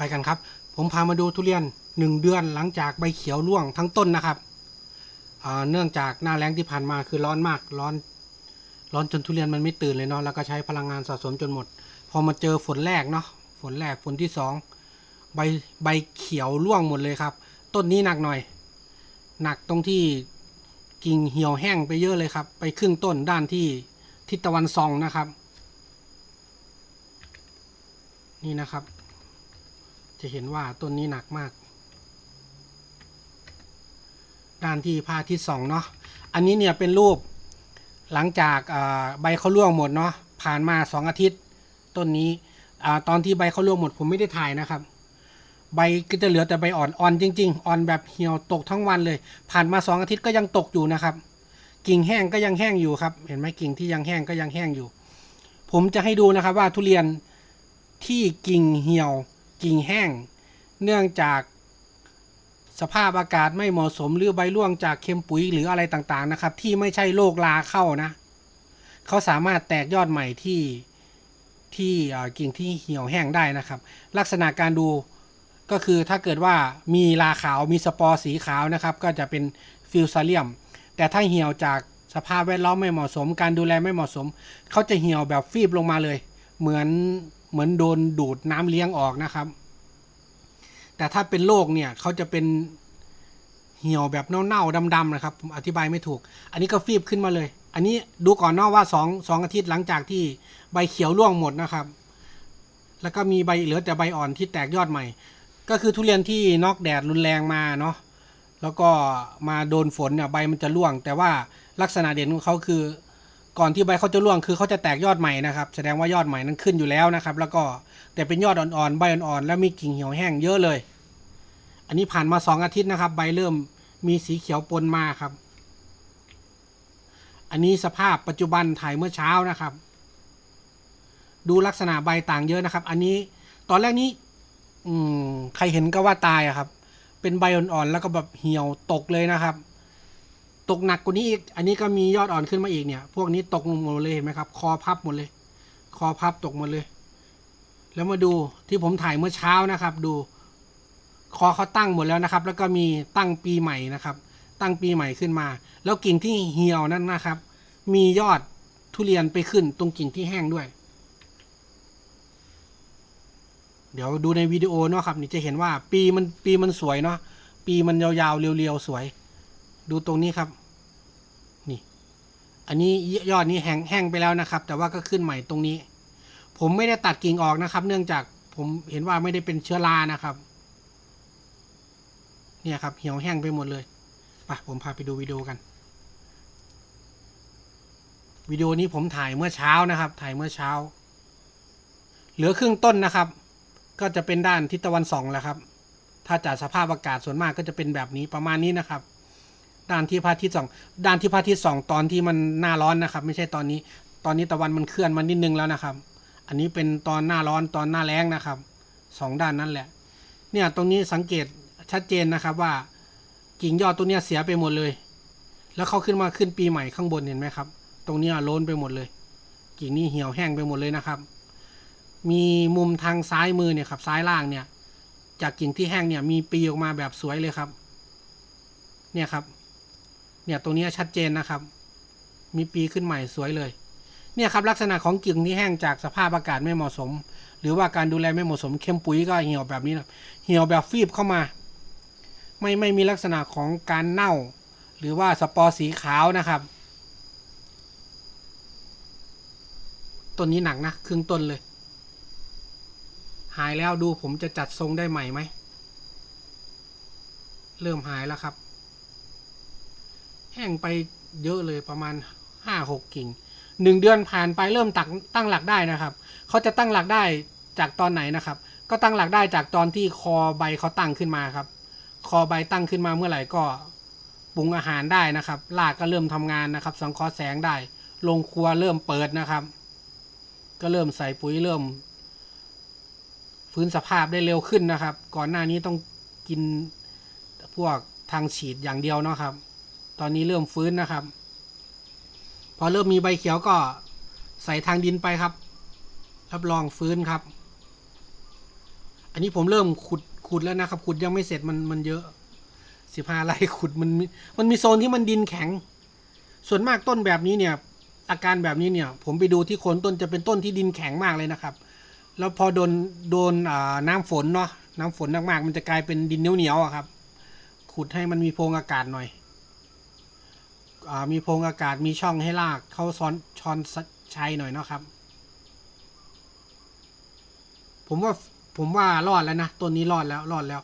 ไปกันครับ ผมพามาดูทุเรียนหนึ่งเดือนหลังจากใบเขียวร่วงทั้งต้นนะครับเนื่องจากหน้าแล้งที่ผ่านมาคือร้อนมากร้อน ร้อนจนทุเรียนมันไม่ตื่นเลยเนาะแล้วก็ใช้พลังงานสะสมจนหมด พอมาเจอฝนแรกเนาะฝนแรกฝนที่สองใบใบเขียวร่วงหมดเลยครับ ต้นนี้หนักหน่อย หนักตรงที่กิ่งเหี่ยวแห้งไปเยอะเลยครับ ไปครึ่งต้นด้านที่ทิศตะวันซองนะครับ นี่นะครับ จะเห็นว่าต้นนี้หนักมาก ด้านที่พระอาทิตย์สองเนาะอันนี้เนี่ยเป็นรูปหลังจากใบเขาร่วงหมดเนาะผ่านมาสองอาทิตย์ต้นนี้ตอนที่ใบเขาร่วงหมดผมไม่ได้ถ่ายนะครับ ใบก็จะเหลือแต่ใบอ่อนอ่อนจริง ๆ อ่อนแบบเหี่ยวตกทั้งวันเลย ผ่านมาสองอาทิตย์ก็ยังตกอยู่นะครับ กิ่งแห้งก็ยังแห้งอยู่ครับ เห็นไหมกิ่งที่ยังแห้งก็ยังแห้งอยู่ ผมจะให้ดูนะครับว่าทุเรียนที่กิ่งเหี่ยว กิ่งแห้ง เนื่องจากสภาพอากาศไม่เหมาะสมหรือใบร่วงจากเค็มปุ๋ยหรืออะไรต่างๆนะครับ ที่ไม่ใช่โรคลาเข้านะ เขาสามารถแตกยอดใหม่ที่ที่กิ่งที่เหี่ยวแห้งได้นะครับ ลักษณะการดูก็คือถ้าเกิดว่ามีลาขาวมีสปอร์สีขาวนะครับ ก็จะเป็นฟิวซาเลียม แต่ถ้าเหี่ยวจากสภาพแวดล้อมไม่เหมาะสม การดูแลไม่เหมาะสม เขาจะเหี่ยวแบบฟีบลงมาเลย เหมือน เหมือนโดนดูดน้ำเลี้ยงออกนะครับ แต่ถ้าเป็นโรคเนี่ยเขาจะเป็นเหี่ยวแบบเน่าๆดำๆนะครับผมอธิบายไม่ถูก อันนี้ก็ฟีบขึ้นมาเลย อันนี้ดูก่อนนอกว่าสองสองอาทิตย์หลังจากที่ใบเขียวร่วงหมดนะครับ แล้วก็มีใบเหลือแต่ใบอ่อนที่แตกยอดใหม่ ก็คือทุเรียนที่นอกแดดรุนแรงมาเนาะแล้วก็มาโดนฝนเนี่ยใบมันจะร่วง แต่ว่าลักษณะเด่นของเขาคือ ก่อนที่ใบเขาจะร่วงคือเขาจะแตกยอดใหม่นะครับ แสดงว่ายอดใหม่นั้นขึ้นอยู่แล้วนะครับ แล้วก็แต่เป็นยอดอ่อนๆใบอ่อนๆแล้วมีกิ่งเหี่ยวแห้งเยอะเลย อันนี้ผ่านมาสองอาทิตย์นะครับ ใบเริ่มมีสีเขียวปนมาครับ อันนี้สภาพปัจจุบันถ่ายเมื่อเช้านะครับ ดูลักษณะใบต่างเยอะนะครับ อันนี้ตอนแรกนี้ อืมใครเห็นก็ว่าตายอะครับ เป็นใบอ่อนๆแล้วก็แบบเหี่ยวตกเลยนะครับ ตกหนักกว่านี้อีก อันนี้ก็มียอดอ่อนขึ้นมาอีกเนี่ย พวกนี้ตกลงหมดเลยเห็นไหมครับ คอพับหมดเลย คอพับตกหมดเลย แล้วมาดูที่ผมถ่ายเมื่อเช้านะครับ ดู คอเขาตั้งหมดแล้วนะครับ แล้วก็มีตั้งปีใหม่นะครับ ตั้งปีใหม่ขึ้นมา แล้วกิ่งที่เหี่ยวนั่นนะครับ มียอดทุเรียนไปขึ้นตรงกิ่งที่แห้งด้วย เดี๋ยวดูในวิดีโอเนาะครับ นี่จะเห็นว่าปีมันปีมันสวยเนาะ ปีมันยาวๆเรียวๆสวย ดูตรงนี้ครับ นี่ อันนี้ยอดนี้แห้งแห้งไปแล้วนะครับ แต่ว่าก็ขึ้นใหม่ตรงนี้ ผมไม่ได้ตัดกิ่งออกนะครับ เนื่องจากผมเห็นว่าไม่ได้เป็นเชื้อรานะครับ เนี่ยครับ เหี่ยวแห้งไปหมดเลยไปผมพาไปดูวิดีโอกันวิดีโอนี้ผมถ่ายเมื่อเช้านะครับ ถ่ายเมื่อเช้า เหลือครึ่งต้นนะครับ ก็จะเป็นด้านทิศตะวันสองแหล้วครับ ถ้าจากสภาพอากาศส่วนมากก็จะเป็นแบบนี้ประมาณนี้นะครับ ด้านที่พระอาทิตย์ส่องด้านที่พระอาทิตย์ส่องตอนที่มันหน้าร้อนนะครับ ไม่ใช่ตอนนี้ ตอนนี้ตะวันมันเคลื่อนมานิดนึงแล้วนะครับ อันนี้เป็นตอนหน้าร้อนตอนหน้าแล้งนะครับสองด้านนั่นแหละ เนี่ยตรงนี้สังเกตชัดเจนนะครับว่ากิ่งยอดตัวเนี้ยเสียไปหมดเลย แล้วเขาขึ้นมาขึ้นปีใหม่ข้างบนเห็นไหมครับ ตรงนี้โล้นไปหมดเลย กิ่งนี้เหี่ยวแห้งไปหมดเลยนะครับ มีมุมทางซ้ายมือเนี่ยครับซ้ายล่างเนี่ย จากกิ่งที่แห้งเนี่ยมีปีออกมาแบบสวยเลยครับ เนี่ยครับ เนี่ยตรงนี้ชัดเจนนะครับ มีปีขึ้นใหม่สวยเลย เนี่ยครับลักษณะของกิ่งที่แห้งจากสภาพอากาศไม่เหมาะสม หรือว่าการดูแลไม่เหมาะสมเข้มปุ๋ยก็เหี่ยวแบบนี้นะเหี่ยวแบบฟีบเข้ามา ไม่ไม่มีลักษณะของการเน่า หรือว่าสปอร์สีขาวนะครับต้นนี้หนักนะครึ่งต้นเลย หายแล้วดูผมจะจัดทรงได้ใหม่ไหม เริ่มหายแล้วครับ ห้งไปเยอะเลยประมาณห้าหกกิ่งหนึ่งเดือนผ่านไปเริ่มตักตั้งหลักได้นะครับ เขาจะตั้งหลักได้จากตอนไหนนะครับ ก็ตั้งหลักได้จากตอนที่คอใบเขาตั้งขึ้นมาครับ คอใบตั้งขึ้นมาเมื่อไหร่ก็ปรุงอาหารได้นะครับรากก็เริ่มทำงานนะครับ สังเคราะห์แสงได้ ลงครัวเริ่มเปิดนะครับ ก็เริ่มใส่ปุ๋ยเริ่ม ฟื้นสภาพได้เร็วขึ้นนะครับ ก่อนหน้านี้ต้องกินพวกทางฉีดอย่างเดียวเนาะครับ ตอนนี้เริ่มฟื้นนะครับ พอเริ่มมีใบเขียวก็ใส่ทางดินไปครับ รับรองฟื้นครับ อันนี้ผมเริ่มขุดขุดแล้วนะครับ ขุดยังไม่เสร็จมันมันเยอะสิบห้าไร่ขุดมันมันมีโซนที่มันดินแข็ง ส่วนมากต้นแบบนี้เนี่ย อาการแบบนี้เนี่ย ผมไปดูที่โคนต้นจะเป็นต้นที่ดินแข็งมากเลยนะครับ แล้วพอโดนโดนน้ำฝนเนาะน้ำฝนมากๆมันจะกลายเป็นดินเหนียวๆครับ ขุดให้มันมีโพรงอากาศหน่อย มีโพรงอากาศมีช่องให้ลากเข้าซ้อนช้อนชัยหน่อยเนาะครับ ผมว่าผมว่ารอดแล้วนะต้นนี้รอดแล้วรอดแล้ว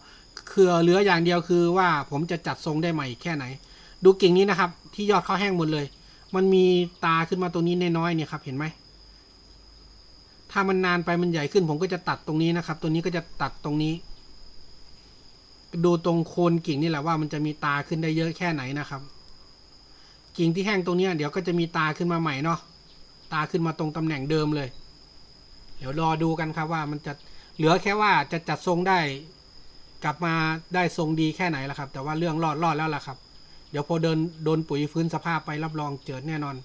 คือเหลืออย่างเดียวคือว่าผมจะจัดทรงได้ใหม่แค่ไหน ดูกิ่งนี้นะครับ ที่ยอดเขาแห้งหมดเลย มันมีตาขึ้นมาตรงนี้น้อยๆเนี่ยครับ เห็นไหมถ้ามันนานไปมันใหญ่ขึ้น ผมก็จะตัดตรงนี้นะครับ ตัวนี้ก็จะตัดตรงนี้ ดูตรงโคนกิ่งนี่แหละว่ามันจะมีตาขึ้นได้เยอะแค่ไหนนะครับ กิ่งที่แห้งตรงนี้เดี๋ยวก็จะมีตาขึ้นมาใหม่เนาะตาขึ้นมาตรงตำแหน่งเดิมเลย เดี๋ยวรอดูกันครับว่ามันจะเหลือแค่ว่าจะจัดทรงได้ กลับมาได้ทรงดีแค่ไหนละครับ แต่ว่าเรื่องรอดรอดแล้วล่ะครับ เดี๋ยวพอเดินโดนปุ๋ยฟื้นสภาพไปรับรองเจิดแน่นอน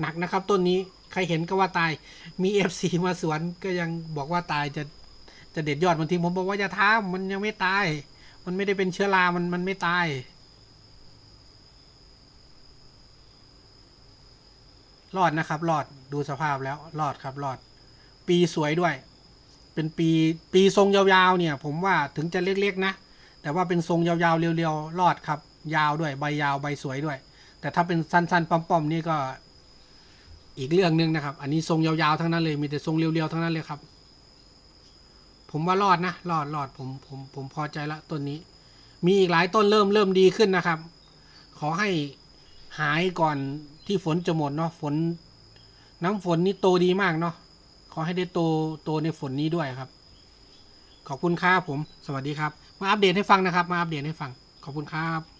หนักนะครับต้นนี้ใครเห็นก็ว่าตายมีเอฟซีมาสวนก็ยังบอกว่าตายจะจะเด็ดยอดมันทิ้งผมบอกว่าอย่าท้ามันยังไม่ตาย มันไม่ได้เป็นเชื้อรา มันมันไม่ตาย รอดนะครับ รอดดูสภาพแล้วรอดครับรอด ปีสวยด้วย เป็นปีปีทรงยาวๆเนี่ย ผมว่าถึงจะเล็กๆนะ แต่ว่าเป็นทรงยาวๆเรียวๆรอดครับ ยาวด้วยใบยาวใบสวยด้วย แต่ถ้าเป็นสั้นๆป้อมๆนี่ก็ อีกเรื่องหนึ่งนะครับ อันนี้ทรงยาวๆทั้งนั้นเลยมีแต่ทรงเรียวๆทั้งนั้นเลยครับ ผมว่ารอดนะรอดรอดผมผมผมพอใจละต้นนี้ มีอีกหลายต้นเริ่มเริ่มดีขึ้นนะครับ ขอให้หายก่อน ที่ฝนจะหมดเนาะฝน น้ำฝนนี่โตดีมากเนาะขอให้ได้โตโตในฝนนี้ด้วยครับ ขอบคุณครับผม สวัสดีครับ มาอัปเดตให้ฟังนะครับ มาอัปเดตให้ฟัง ขอบคุณครับ